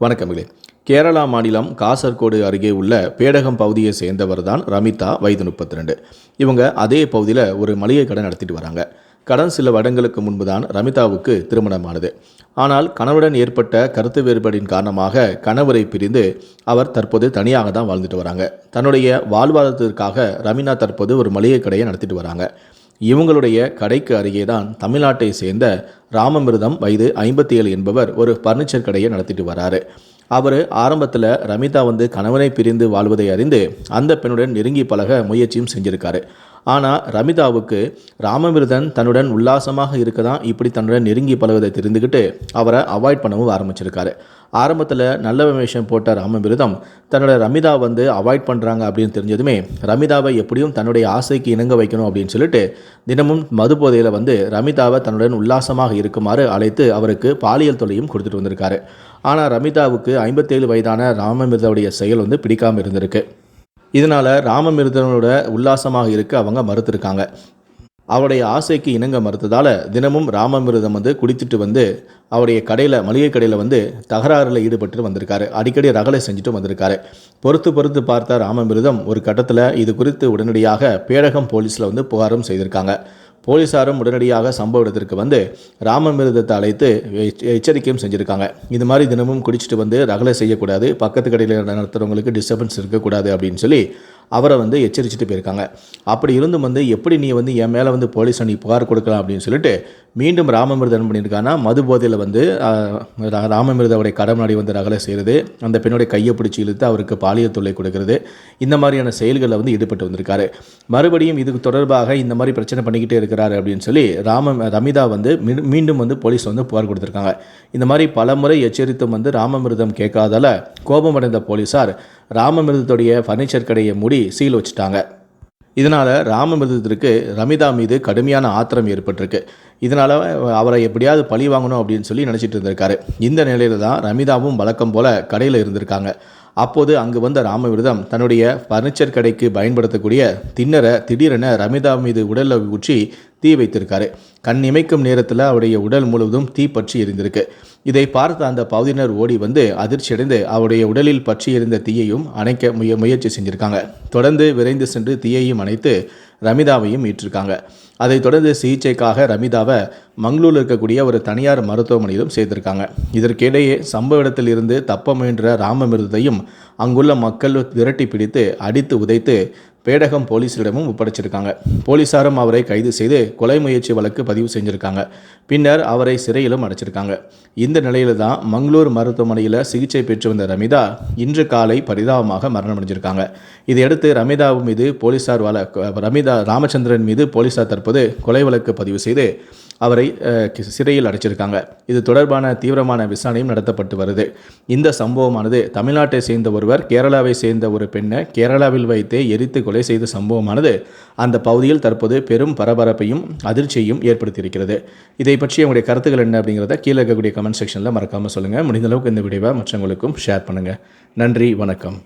வணக்கங்களே கேரளா மாநிலம் காசர்கோடு அருகே உள்ள பேடகம் பகுதியை சேர்ந்தவர் தான் ரமிதா வயது முப்பத்தி ரெண்டு இவங்க அதே பகுதியில் ஒரு மளிகை கடை நடத்திட்டு வராங்க. கடன் சில வருடங்களுக்கு முன்பு தான் ரமிதாவுக்கு திருமணமானது. ஆனால் கணவருடன் ஏற்பட்ட கருத்து வேறுபாடின் காரணமாக கணவரை பிரிந்து அவர் தற்போது தனியாக தான் வாழ்ந்துட்டு வராங்க. தன்னுடைய வாழ்வாதாரத்திற்காக ரமினா தற்போது ஒரு மளிகை கடையை நடத்திட்டு வராங்க. இவங்களுடைய கடைக்கு அருகே தான் தமிழ்நாட்டை சேர்ந்த ராமமிர்தம் வயது ஐம்பத்தி ஏழு என்பவர் ஒரு பர்னிச்சர் கடையை நடத்திட்டு வராரு. அவர் ஆரம்பத்தில் ரமிதா வந்து கணவனை பிரிந்து வாழ்வதை அறிந்து அந்த பெண்ணுடன் நெருங்கி பழக முயற்சியும் செஞ்சிருக்காரு. ஆனால் ரமிதாவுக்கு ராமமிர்தன் தன்னுடன் உல்லாசமாக இருக்க தான் இப்படி தன்னுடன் நெருங்கி பழகுவதை தெரிந்துக்கிட்டு அவரை அவாய்ட் பண்ணவும் ஆரம்பிச்சிருக்காரு. ஆரம்பத்தில் நல்ல வேஷம் போட்ட ராமமிர்தம் தன்னோட ரமிதா வந்து அவாய்ட் பண்ணுறாங்க அப்படின்னு தெரிஞ்சதுமே ரமிதாவை எப்படியும் தன்னுடைய ஆசைக்கு இணங்க வைக்கணும் அப்படின்னு சொல்லிட்டு தினமும் மது போதையில் வந்து ரமிதாவை தன்னுடன் உல்லாசமாக இருக்குமாறு அழைத்து அவருக்கு பாலியல் தொல்லையும் கொடுத்துட்டு வந்திருக்காரு. ஆனால் ரமிதாவுக்கு ஐம்பத்தேழு வயதான ராமமிர்தாவுடைய செயல் வந்து பிடிக்காமல் இருந்திருக்கு. இதனால் ராமமிருதனோட உல்லாசமாக இருக்க அவங்க மறுத்திருக்காங்க. அவருடைய ஆசைக்கு இணங்க மறுத்ததால் தினமும் ராமமிருதம் வந்து குடித்துட்டு வந்து அவருடைய கடையில் மளிகை கடையில் வந்து தகராறில் ஈடுபட்டு வந்திருக்காரு. அடிக்கடி ரகலை செஞ்சுட்டு வந்திருக்காரு. பொறுத்து பொறுத்து பார்த்த ராமமிருதம் ஒரு கட்டத்தில் இது குறித்து உடனடியாக பேடகம் போலீஸில் வந்து புகாரும் செய்திருக்காங்க. போலீஸாரும் உடனடியாக சம்பவ இடத்திற்கு வந்து ராமமிர்தத்தை அழைத்து எச்சரிக்கையும் செஞ்சுருக்காங்க. இது மாதிரி தினமும் குடிச்சிட்டு வந்து ரகலை செய்யக்கூடாது பக்கத்து கடையில் நடத்துகிறவங்களுக்கு டிஸ்டர்பன்ஸ் இருக்கக்கூடாது அப்படின்னு சொல்லி அவரை வந்து எச்சரிச்சுட்டு போயிருக்காங்க. அப்படி இருந்தும் வந்து எப்படி நீ வந்து என் மேலே வந்து போலீஸ் நீ புகார் கொடுக்கலாம் அப்படின்னு சொல்லிட்டு மீண்டும் ராமமிருதம் என்ன பண்ணியிருக்காங்கன்னா மது போதையில் வந்து ராமமிருதவுடைய ரா- ராமமிர்தாவுடைய வந்து ரகலை செய்கிறது அந்த பெண்ணுடைய கையை பிடிச்சி இழுத்து அவருக்கு பாலியல் தொல்லை கொடுக்கறது இந்த மாதிரியான செயல்களில் வந்து ஈடுபட்டு வந்திருக்காரு. மறுபடியும் இதுக்கு தொடர்பாக இந்த மாதிரி பிரச்சனை பண்ணிக்கிட்டே இருக்கிறாரு அப்படின்னு சொல்லி ராம ரமிதா வந்து மீண்டும் வந்து போலீஸ் வந்து புகார் கொடுத்துருக்காங்க. இந்த மாதிரி பலமுறை எச்சரித்தும் வந்து ராமமிர்தம் கேட்காதால கோபமடைந்த போலீஸார் ராமமிர்தத்துடைய ஃபர்னிச்சர் கடையை மூடி சீல் வச்சுட்டாங்க. இதனால் ராமமிர்தத்திற்கு ரமிதா மீது கடுமையான ஆத்திரம் ஏற்பட்டிருக்கு. இதனால் அவரை எப்படியாவது பழி வாங்கணும் அப்படின்னு சொல்லி நினச்சிட்டு இருந்திருக்காரு. இந்த நிலையில் தான் ரமிதாவும் வழக்கம் போல் கடையில் இருந்திருக்காங்க. அப்போது அங்கு வந்த ராமவிரதம் தன்னுடைய பர்னிச்சர் கடைக்கு பயன்படுத்தக்கூடிய திண்ணரை திடீரென ரமிதா மீது உடலில் ஊற்றி தீ வைத்திருக்காரு. கண் இமைக்கும் நேரத்தில் அவருடைய உடல் முழுவதும் தீ பற்றி எரிந்திருக்கு. இதை பார்த்த அந்த பகுதியினர் ஓடி வந்து அதிர்ச்சியடைந்து அவருடைய உடலில் பற்றி இருந்த தீயையும் அணைக்க முய முயற்சி செஞ்சுருக்காங்க. தொடர்ந்து விரைந்து சென்று தீயையும் அணைத்து ரமிதாவையும் மீட்டிருக்காங்க. அதைத் தொடர்ந்து சிகிச்சைக்காக ரமிதாவை மங்களூரில் இருக்கக்கூடிய ஒரு தனியார் மருத்துவமனையிலும் சேர்த்திருக்காங்க. இதற்கிடையே சம்பவ இடத்தில் இருந்து தப்ப முயன்ற ராமமிருதத்தையும் அங்குள்ள மக்கள் விரட்டி பிடித்து அடித்து உதைத்து பேடகம் போலீஸிடமும் ஒப்படைச்சிருக்காங்க. போலீசாரும் அவரை கைது செய்து கொலை முயற்சி வழக்கு பதிவு செஞ்சிருக்காங்க. பின்னர் அவரை சிறையிலும் அடைச்சிருக்காங்க. இந்த நிலையில தான் மங்களூர் மருத்துவமனையில் சிகிச்சை பெற்று வந்த ரமிதா இன்று காலை பரிதாபமாக மரணமடைஞ்சிருக்காங்க. இதையடுத்து ரமிதா மீது போலீசார் வழ ரமிதா ராமச்சந்திரன் மீது போலீசார் தற்போது கொலை வழக்கு பதிவு செய்து அவரை சிறையில் அடைச்சிருக்காங்க. இது தொடர்பான தீவிரமான விசாரணையும் நடத்தப்பட்டு வருது. இந்த சம்பவமானது தமிழ்நாட்டை சேர்ந்த ஒருவர் கேரளாவை சேர்ந்த ஒரு பெண்ணை கேரளாவில் வைத்தே எரித்து கொலை செய்த சம்பவமானது அந்த பகுதியில் தற்போது பெரும் பரபரப்பையும் அதிர்ச்சியையும் ஏற்படுத்தியிருக்கிறது. இதை பற்றி உங்களுடைய கருத்துக்கள் என்ன அப்படிங்கிறத கீழே இருக்கக்கூடிய கமெண்ட் செக்ஷனில் மறக்காமல் சொல்லுங்கள் முடிந்த அளவுக்கு இந்த வீடியோவை மற்றவங்களுக்கும் ஷேர் பண்ணுங்கள் நன்றி வணக்கம்.